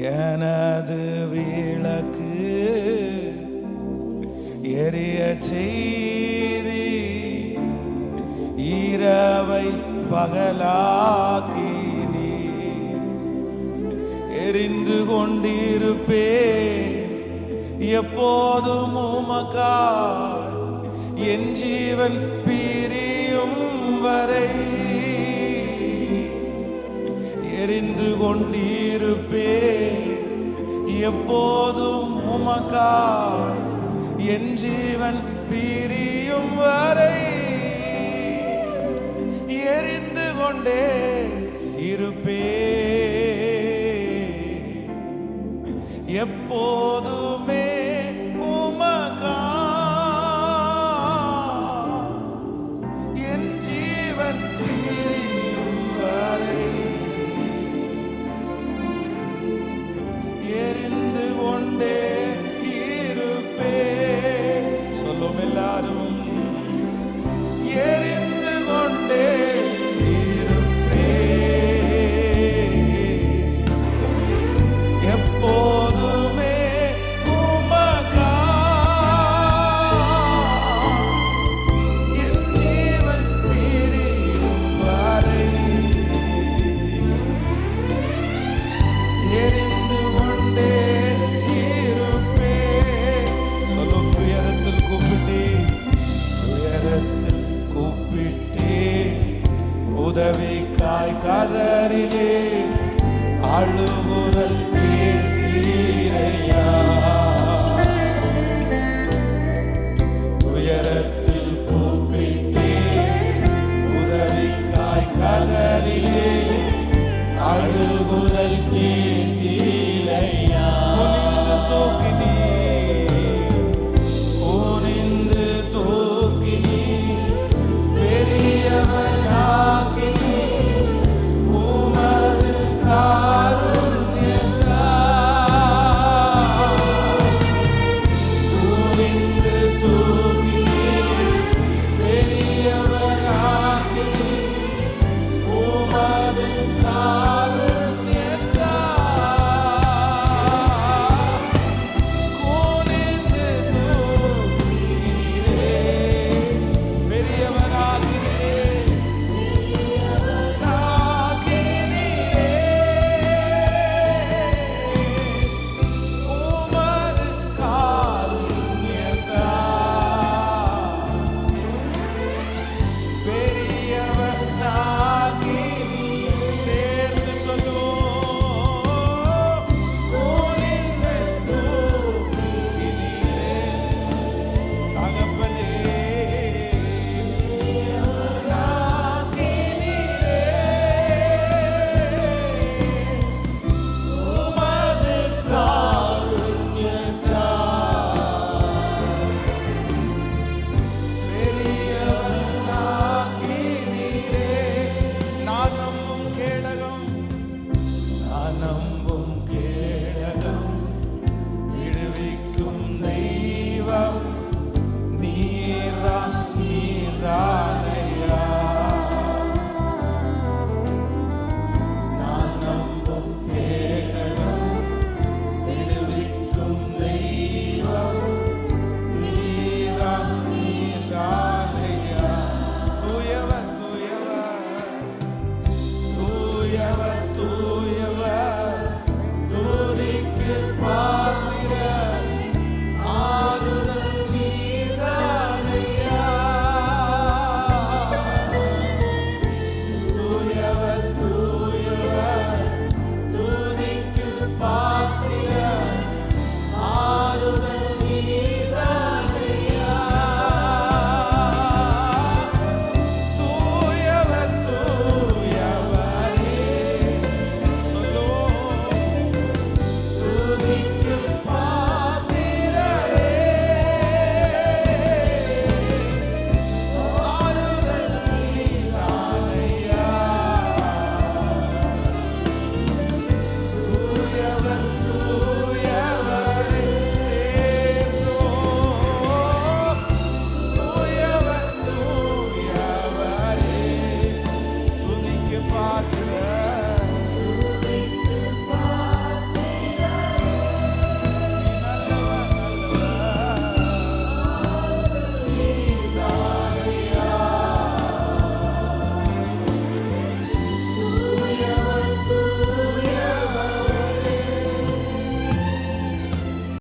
எனது விளக்கு எரிய செய்தி இரவை பகலாக்கி நீ எரிந்து கொண்டிருப்பே எப்போதும் உமக்கா என் ஜீவன் பிரியும் வரை. எரிந்து கொண்டிருப்பே எப்போதும் உமக்கா என் ஜீவன் பிரியும் வரை எரிந்து கொண்டே இருப்பே. எப்போதும் உதவிக்காய் கதறிலே அழுகுரல் கேட்டீரையா. não